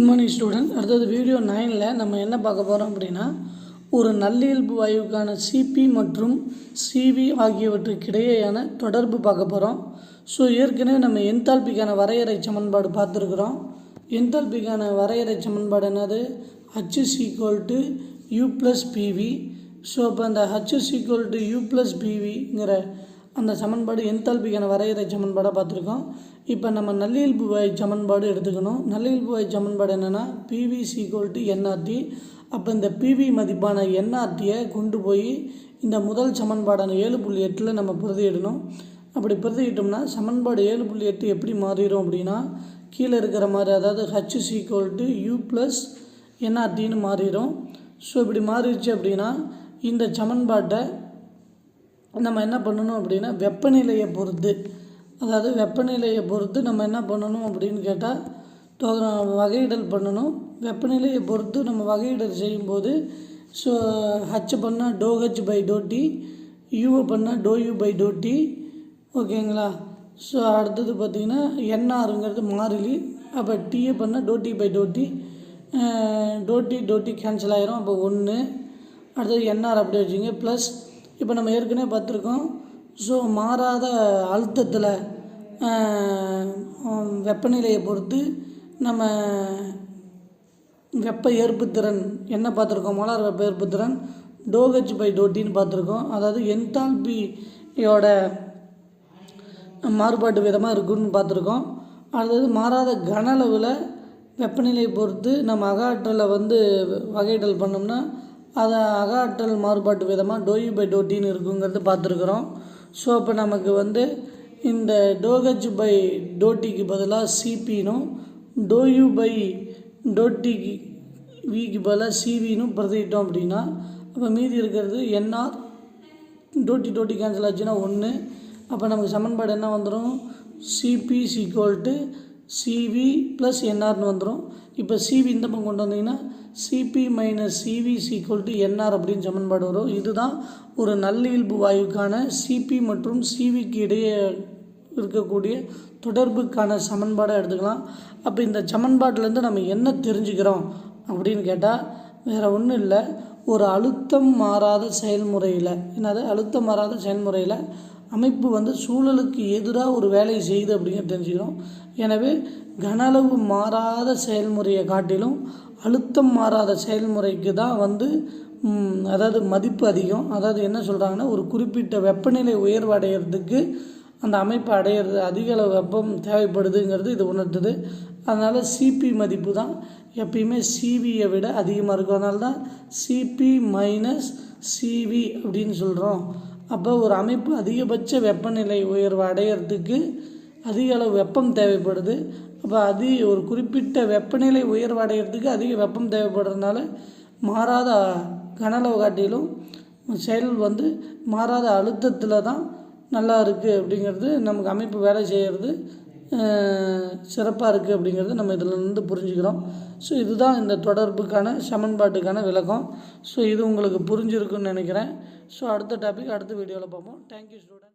Good morning student அடுத்தது video நைனில் நம்ம என்ன பார்க்க போகிறோம் அப்படின்னா ஒரு நல்லியல்பு வாயுக்கான சிபி மற்றும் சிவி ஆகியவற்றுக்கிடையேயான தொடர்பு பார்க்க போகிறோம் ஸோ ஏற்கனவே நம்ம என்தால்பிக்கான வரையறை சமன்பாடு பார்த்துருக்குறோம். என்தால்பிக்கான வரையறை சமன்பாடு என்னது? H is equal to U plus PV so அப்போ அந்த H is equal to U plus பிவிங்கிற அந்த சமன்பாடு என்தால்பிக்கான வரையறை சமன்பாடாக பார்த்துருக்கோம். இப்போ நம்ம நல்லியல்பு வாய் சமன்பாடு எடுத்துக்கணும். நல்லியல்பு வாய் சமன்பாடு என்னென்னா பிவி சீக்வல் டு என்ஆர்டி அப்போ இந்த பிவி மதிப்பான என்ஆர்டியை கொண்டு போய் இந்த முதல் சமன்பாடான ஏழு புள்ளி எட்டில் நம்ம பிரதியிடணும். அப்படி பிரதியிட்டோம்னா சமன்பாடு ஏழு புள்ளி எட்டு எப்படி மாறிடும் அப்படின்னா கீழே இருக்கிற மாதிரி அதாவது H equal to U plus என்ஆர்டின்னு மாறிடும். ஸோ இப்படி மாறிடுச்சு அப்படின்னா இந்த சமன்பாட்டை நம்ம என்ன பண்ணணும் அப்படின்னா வெப்பநிலையை பொறுத்து. அதாவது வெப்பநிலையை பொறுத்து நம்ம என்ன பண்ணணும் அப்படின்னு கேட்டால் வகையிடல் பண்ணணும். வெப்பநிலையை பொறுத்து நம்ம வகையிடல் செய்யும்போது ஸோ ஹச் பண்ணால் del H by del T யூவை பண்ணால் del U by del T ஓகேங்களா? ஸோ அடுத்தது பார்த்திங்கன்னா என்ஆருங்கிறது மாறிலி. அப்போ டீயை பண்ணால் del T by del T டோட்டி cancel ஆகிரும் அப்போ ஒன்று அடுத்தது என்ஆர் அப்படியே வச்சுங்க. ப்ளஸ் இப்போ நம்ம ஏற்கனவே பார்த்துருக்கோம். ஸோ மாறாத அழுத்தத்தில் வெப்பநிலையை பொறுத்து நம்ம வெப்ப ஏற்புத்திறன் என்ன பார்த்துருக்கோம்? மோலார் வெப்ப ஏற்புத்திறன் டோஹெச் பை டோட்டின்னு பார்த்துருக்கோம். அதாவது என்டால்பியோட மாறுபாட்டு விதமாக இருக்குன்னு பார்த்துருக்கோம். அடுத்தது மாறாத கன அளவில் வெப்பநிலையை பொறுத்து நம்ம அகாற்றலை வந்து வகையிடல் பண்ணோம்னா அதை அகாற்றல் மாறுபாட்டு விதமாக டோயு பை டோட்டின்னு இருக்குங்கிறது பார்த்துருக்குறோம். ஸோ அப்போ நமக்கு வந்து இந்த டோகஜ் பை டோட்டிக்கு பதிலாக சிபினும் டோயு பை டோட்டிக்கு விக்கு பதிலாக சிவினும் பிரதிட்டோம் அப்படின்னா அப்போ மீதி இருக்கிறது என்ஆர் டோட்டி டோட்டி கேன்சல் ஆச்சுன்னா ஒன்று அப்போ நமக்கு சமன்பாடு என்ன வந்துடும் CP equal to CV plus என்ஆர்னு வந்துடும் இப்போ சிவி இந்த பக்கம் கொண்டு வந்தீங்கன்னா CP minus CV equal to NR அப்படின்னு சமன்பாடு வரும். இதுதான் ஒரு நல்லியல்பு வாயுக்கான சிபி மற்றும் சிவிக்கு இடையே இருக்கக்கூடிய தொடர்புக்கான சமன்பாடாக எடுத்துக்கலாம். அப்போ இந்த சமன்பாட்டிலேருந்து நம்ம என்ன தெரிஞ்சுக்கிறோம் அப்படின்னு கேட்டால் வேறு ஒன்றும் இல்லை. ஒரு அழுத்தம் மாறாத செயல்முறையில் என்னது? அழுத்தம் மாறாத செயல்முறையில் அமைப்பு வந்து சூழலுக்கு எதிராக ஒரு வேலையை செய்யுது அப்படிங்கிறத தெரிஞ்சுக்கிறோம். எனவே கன அளவு மாறாத செயல்முறையை காட்டிலும் அழுத்தம் மாறாத செயல்முறைக்கு தான் வந்து அதாவது மதிப்பு அதிகம். அதாவது என்ன சொல்கிறாங்கன்னா ஒரு குறிப்பிட்ட வெப்பநிலை உயர்வு அடையிறதுக்கு அந்த அமைப்பு அடையிறது அதிக அளவு வெப்பம் தேவைப்படுதுங்கிறது இது உணர்த்துது அதனால் சிபி மதிப்பு தான் எப்பயுமே சிவியை விட அதிகமாக இருக்கும். அதனால தான் சிபி மைனஸ் சிவி அப்படின்னு சொல்கிறோம் அப்போ ஒரு அமைப்பு அதிகபட்ச வெப்பநிலை உயர்வு அடையிறதுக்கு அதிக அளவு வெப்பம் தேவைப்படுது. அப்போ அது ஒரு குறிப்பிட்ட வெப்பநிலை உயர்வு அடையிறதுக்கு அதிக வெப்பம் தேவைப்படுறதுனால மாறாத கனளவு காட்டிலும் செயல் வந்து மாறாத அழுத்தத்தில் தான் நல்லா இருக்குது அப்படிங்கிறது நமக்கு அமைப்பு வேலை செய்கிறது சிறப்பாக இருக்குது அப்படிங்கிறது நம்ம இதில் இருந்து புரிஞ்சுக்கிறோம். ஸோ இதுதான் இந்த தொடர்புக்கான சமன்பாட்டுக்கான விளக்கம். ஸோ இது உங்களுக்கு புரிஞ்சிருக்குன்னு நினைக்கிறேன். ஸோ அடுத்த டாபிக் அடுத்த வீடியோவில் பார்ப்போம். Thank you student